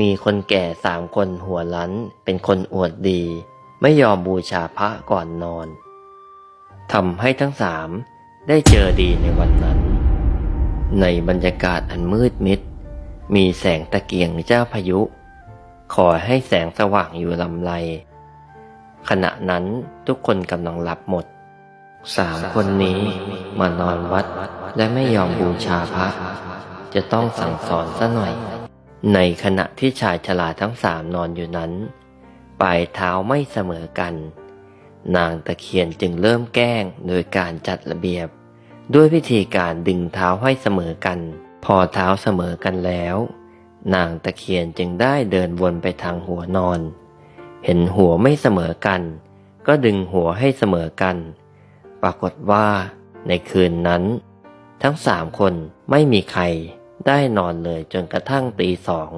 มีคนแก่สามคนหัวลั้นเป็นคนอวดดี ไม่ยอมบูชาพระก่อนนอนทำให้ทั้งสามได้เจอดีในวันนั้น ในบรรยากาศอันมืดมิด มีแสงตะเกียงเจ้าพายุ ขอให้แสงสว่างอยู่ลำไร ขณะนั้นทุกคนกำลังหลับหมด สามคนนี้มานอนวัดและไม่ยอมบูชาพระ จะต้องสั่งสอนซะหน่อย ในขณะที่ชายชราทั้งสามนอนอยู่นั้น ปลายเท้าไม่เสมอกัน นางตะเคียนจึงเริ่มแกล้งโดยการจัดระเบียบ ด้วยวิธีการดึงเท้าให้เสมอกัน พอเท้าเสมอกันแล้ว นางตะเคียนจึงได้เดินวนไปทางหัวนอน เห็นหัวไม่เสมอกัน ก็ดึงหัวให้เสมอกัน ปรากฏว่า ในคืนนั้น ทั้งสามคนไม่มีใคร ได้นอนเลยจนกระทั่งตีสอง